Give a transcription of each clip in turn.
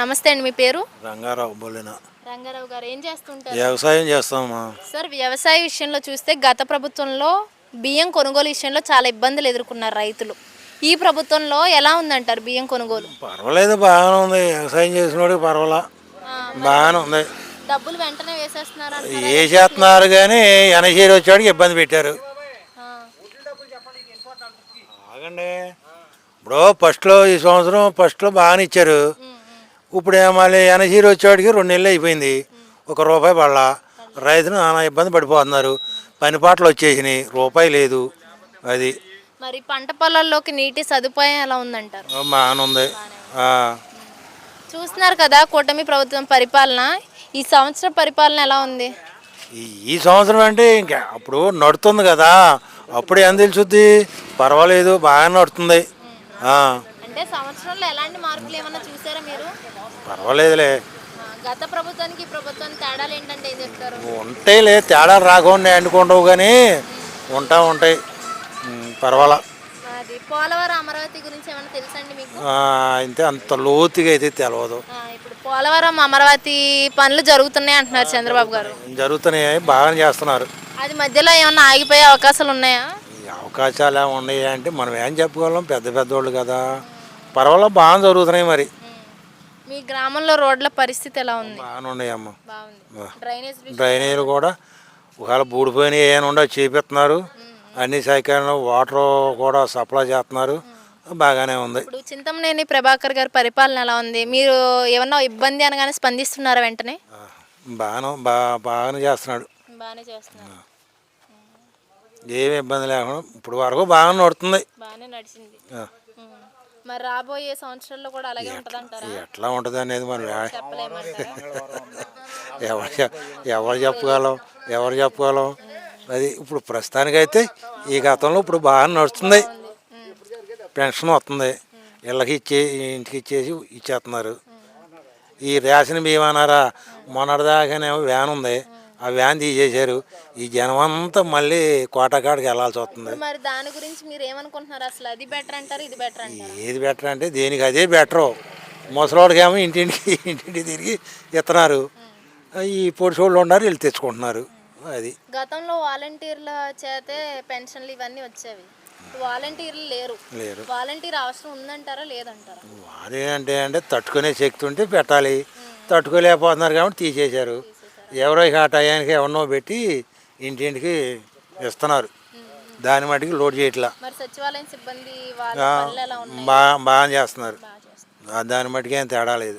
నమస్తే అండి మీ పేరు? రంగారావు బొలిన. రంగారావు గారు ఏం చేస్తుంటారు? వ్యవసాయం చేస్తామా సార్ వ్యవసాయ విషయంలో చూస్తే గత ప్రభుత్వంలో బియ్యం కొనుగోలు విషయంలో చాలా ఇబ్బందులు ఎదుర్కొన్నారు రైతులు. ఈ ప్రభుత్వంలో ఎలా ఉందంటారు బియ్యం కొనుగోలు? పర్వాలేదు బాగానే ఉంది. వ్యవసాయం చేసినోడికి పర్వాలా. బాగానే ఉంది. డబ్బులు వెంటనే వేసేస్తున్నారు? ఏ చేస్తున్నారు కానీ ఎనసీరు వచ్చాడికి ఇబ్బంది పెట్టారు. ఆగండి. ఇప్పుడు ఫస్ట్లో ఈ సంవత్సరం ఫస్ట్లో బాగానే ఇచ్చారు. ఇప్పుడు మళ్ళీ ఎనసీరు వచ్చేవాడికి రెండు నెలలు అయిపోయింది. ఒక రూపాయి పడల. రైతులు నానా ఇబ్బంది పడిపోతున్నారు. పని పాటలు వచ్చేసినాయి. రూపాయి లేదు. అది. మరి పంట పొలాల్లోకి నీటి సదుపాయం ఎలా ఉందంటారు? బాగానే ఉంది. ఆ. చూస్తున్నారు కదా కూటమి ప్రభుత్వం పరిపాలన. ఈ సంవత్సరం పరిపాలన ఎలా ఉంది? ఈ- సంవత్సరం అంటే ఇంకా అప్పుడు నడుతుంది కదా. అప్పుడు ఏం తెలుసుద్ది? పర్వాలేదు. బాగా నడుతుంది. ఆ, అంటే సంవత్సరంలో ఎలాంటి మార్పులు ఏమన్నా చూసారా మీరు? పర్వాలేదులే. గత ప్రభుత్వానికి ఈ ప్రభుత్వానికి తేడాలు ఏంటంటే ఏం చెప్తారు? ఉంటాయిలే తేడాలు రాకుండా అనుకుంటావు కానీ ఉంటా ఉంటాయి. పర్వాలా. అది పోలవరం అమరావతి గురించి ఏమైనా తెలుసా అండి మీకు? ఆ, అయితే అంత లోతుగా అయితే తెలియదు ఆ, ఇప్పుడు పోలవరం అమరావతి పనులు జరుగుతున్నాయి అంటున్నారు చంద్రబాబు గారు. జరుగుతున్నాయి బాగానే చేస్తున్నారు. అది మధ్యలో ఏమన్నా ఆగిపోయే అవకాశాలు ఉన్నాయా? ఈ అవకాశాలు ఏమి ఉన్నాయి అంటే మనం ఏం చెప్పుకోగలం పెద్ద పెద్దోళ్ళు కదా. పర్వాలేదు బాగా జరుగుతున్నాయి మరి. మీ గ్రామంలో రోడ్ల పరిస్థితి ఎలా ఉంది? బాగానే ఉన్నాయమ్మ బాగుంది. డ్రైనేజ్ డ్రైనేజీలు కూడా ఒకవేళ బూడిపోయినాయి ఏమైనా ఉండో చేపిస్తున్నారు. అన్ని సైకిళ్ళు వాటర్ కూడా సప్లై చేస్తున్నారు. బాగానే ఉంది. ఇప్పుడు చింతమనేని ప్రభాకర్ గారి పరిపాలన ఎలా ఉంది? మీరు ఏమన్నా ఇబ్బంది అనగానే స్పందిస్తున్నారా వెంటనే? బాగానే బా బాగానే చేస్తున్నాడు. బాగానే ఏమి ఇబ్బంది లేకుండా ఇప్పుడు వరకు బాగానే నడుతుంది బాగానే నడిచింది. మరి రాబోయే సంవత్సరాల్లో కూడా అలాగే ఉంటదంటారా? ఎట్లా ఉంటుంది అనేది చెప్పలేమంటారా? ఎవరు ఎవరు చెప్పగలం ఎవరు చెప్పగలం అది ఇప్పుడు ప్రస్తుతానికైతే ఈ గతంలో ఇప్పుడు బాగా నడుస్తుంది. పెన్షన్ వస్తుంది. ఇళ్ళకి ఇచ్చే ఇంటికి ఇచ్చేసి ఇచ్చేస్తున్నారు. ఈ రేషన్ బియ్యం అన్నారా? మొన్నటిదాకానేమో వ్యాన్ ఉంది. ఆ వ్యాన్ తీసేశారు. ఈ జనం అంతా మళ్ళీ కోటకాడికి వెళ్ళాల్సి వస్తుంది. మరి దాని గురించి మీరు ఏమనుకుంటున్నారు? అసలు అది బెటర్ అంటారు? ఇది బెటర్ అంటారు? ఏది బెటర్ అంటే దేనికి అదే బెటరు ముసలోడికేమో ఇంటింటికి ఇంటింటికి తిరిగి ఇస్తున్నారు ఈ పొడిసోళ్ళు ఉన్నారు వీళ్ళు తెచ్చుకుంటున్నారు. అది. గతంలో వాలంటీర్ల చేతే పెన్షన్లు ఇవన్నీ వచ్చేవి. వాలంటీర్లు లేరు. లేరు. వాలంటీర్ అవసరం ఉందంటారా? లేదంటారా? అదేంటే అంటే తట్టుకునే శక్తి ఉంటే పెట్టాలి. తట్టుకోలేకపోతున్నారు కాబట్టి తీసేశారు. ఎవరో ఇక ఆ టయానికి ఎవరినో పెట్టి ఇంటింటికి ఇస్తున్నారు. దాని మటుకు లోడ్ చేయట్లా. మరి సచివాలయం సిబ్బంది వాళ్ళ ఆ, పనులు ఎలా ఉన్నాయి? బాగా బాగా చేస్తున్నారు. దాని మటుకు ఏం తేడా లేదు.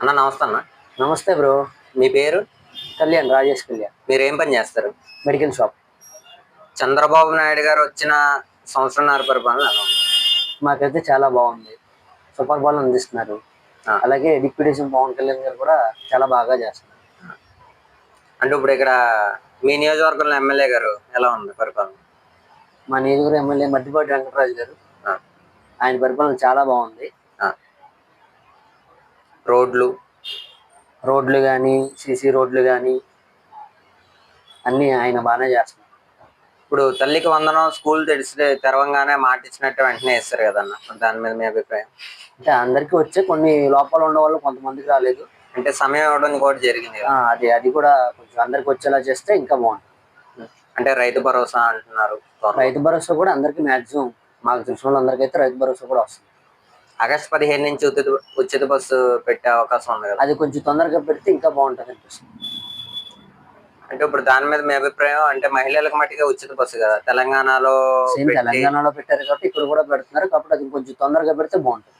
అన్న నమస్తే అన్న. నమస్తే బ్రో. మీ పేరు? కళ్యాణ్ రాజేష్ కళ్యాణ్. మీరు ఏం పని చేస్తారు? Medical shop. చంద్రబాబు నాయుడు గారు వచ్చిన సంవత్సరంన్నర పరిపాలన ఎలా ఉంది? మాకైతే చాలా బాగుంది. సూపర్ బాల్ అందిస్తున్నారు. అలాగే సీఎం పవన్ కళ్యాణ్ గారు కూడా చాలా బాగా చేస్తున్నారు. అంటే ఇప్పుడు ఇక్కడ మీ నియోజకవర్గంలో ఎమ్మెల్యే గారు ఎలా ఉంది పరిపాలన? మా నియోజకవర్గం ఎమ్మెల్యే మద్దిపాటి వెంకటరాజు గారు. ఆయన పరిపాలన చాలా బాగుంది. రోడ్లు? రోడ్లు కానీ సీసీ రోడ్లు కానీ అన్నీ ఆయన బాగానే చేస్తున్నారు. ఇప్పుడు తల్లికి వందనం స్కూల్ తెరిచి తెరవంగానే మాట ఇచ్చినట్టు వెంటనే ఇస్తారు కదన్న దాని మీద మీ అభిప్రాయం? అంటే అందరికీ వచ్చే కొన్ని లోపాలు ఉన్న వాళ్ళు కొంతమందికి రాలేదు. అంటే సమయం ఇవ్వడం కూడా జరిగింది ఆ. అది అది కూడా కొంచెం అందరికి వచ్చేలా చేస్తే ఇంకా బాగుంటుంది. అంటే రైతు భరోసా అంటున్నారు. త్వరలో. రైతు భరోసా కూడా అందరికీ మాక్సిమం మాకు తెలిసిన వాళ్ళందరికీ రైతు భరోసా కూడా వస్తుంది. ఆగస్ట్ పదిహేను నుంచి ఉచిత ఉచిత బస్సు పెట్టే అవకాశం ఉంది కదా. అది కొంచెం తొందరగా పెడితే ఇంకా బాగుంటుంది అనిపిస్తుంది. అంటే ఇప్పుడు దాని మీద మీ అభిప్రాయం అంటే మహిళలకు మట్టిగా ఉచిత బస్సు కదా? తెలంగాణలో సేమ్ తెలంగాణలో పెట్టారు కాబట్టి ఇక్కడ కూడా పెడుతున్నారు కాబట్టి అది కొంచెం తొందరగా పెడితే బాగుంటుంది.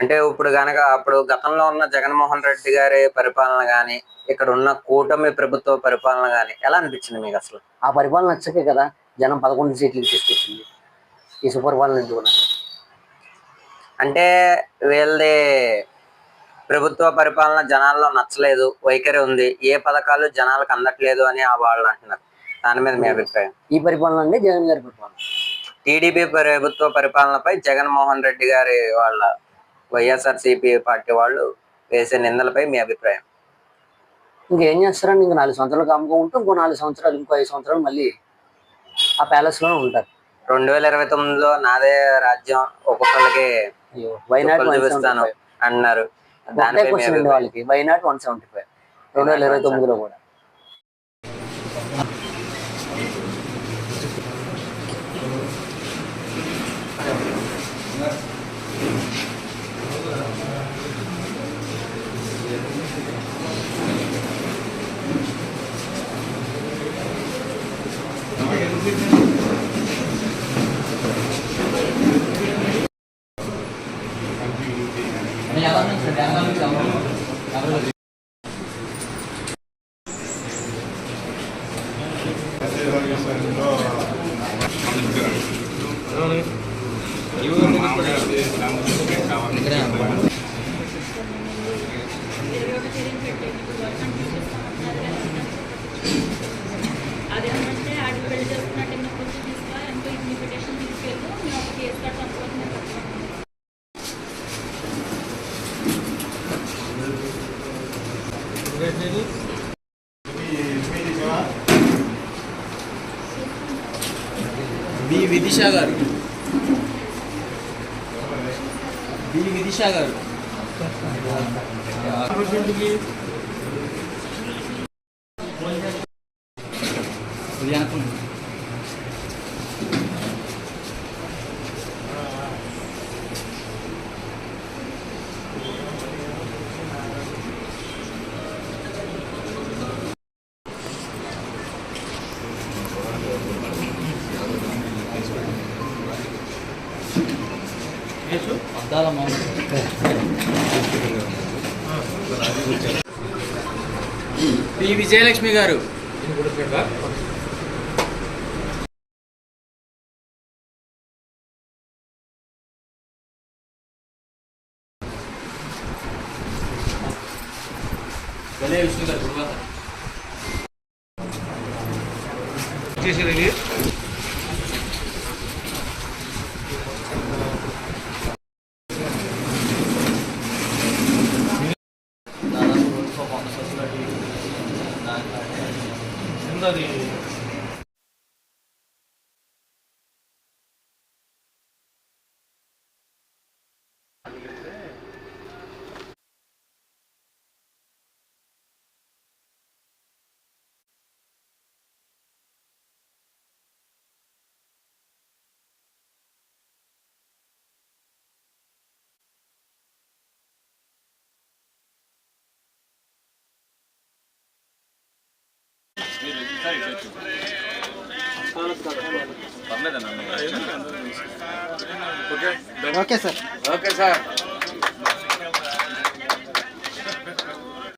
అంటే ఇప్పుడు గనక అప్పుడు గతంలో ఉన్న జగన్మోహన్ రెడ్డి గారి పరిపాలన గాని ఇక్కడ ఉన్న కూటమి ప్రభుత్వ పరిపాలన గాని ఎలా అనిపించింది మీకు అసలు? ఆ పరిపాలన నచ్చకే కదా? జనం పదకొండు సీట్లకి తీసుకొచ్చింది ఈ సూపర్ పాలన ఎందుకున్నారు అంటే వీళ్ళది ప్రభుత్వ పరిపాలన జనాల్లో నచ్చలేదు వైఖరి ఉంది ఏ పథకాలు జనాలకు అందట్లేదు అని ఆ వాళ్ళు అంటున్నారు. దాని మీద మీ అభిప్రాయం? ఈ పరిపాలన అండి జగన్ గారి పరిపాలన. టీడీపీ ప్రభుత్వ పరిపాలనపై జగన్మోహన్ రెడ్డి గారి వాళ్ళ వైఎస్ఆర్ పార్టీ వాళ్ళు వేసే నిందలపై మీ అభిప్రాయం? ఇంకేం చేస్తారండి? ఇంకా నాలుగు సంవత్సరాలు అమ్ముకుంటూ ఇంకో నాలుగు సంవత్సరాలు ఇంకో ఐదు సంవత్సరాలు మళ్ళీ ఆ ప్యాలెస్లోనే ఉంటారు. రెండు వేల ఇరవై తొమ్మిదిలో నాదే రాజ్యం ఒక్కొక్కరికి చూపిస్తాను అన్నారు ఫైవ్ దానిపై మీ క్వశ్చన్ అండి అభిప్రాయం. వాళ్ళకి వైనాట్ వన్ సెవెంటీ ఫైవ్ రెండు వేల ఇరవై తొమ్మిదిలో కూడా అదేమంటే బి విదిష గారు బి విదిష గారు అద్దాల పి విజయలక్ష్మి గారు. విష్ణు గారు చేసేది 那里。దాని ఓకే సార్.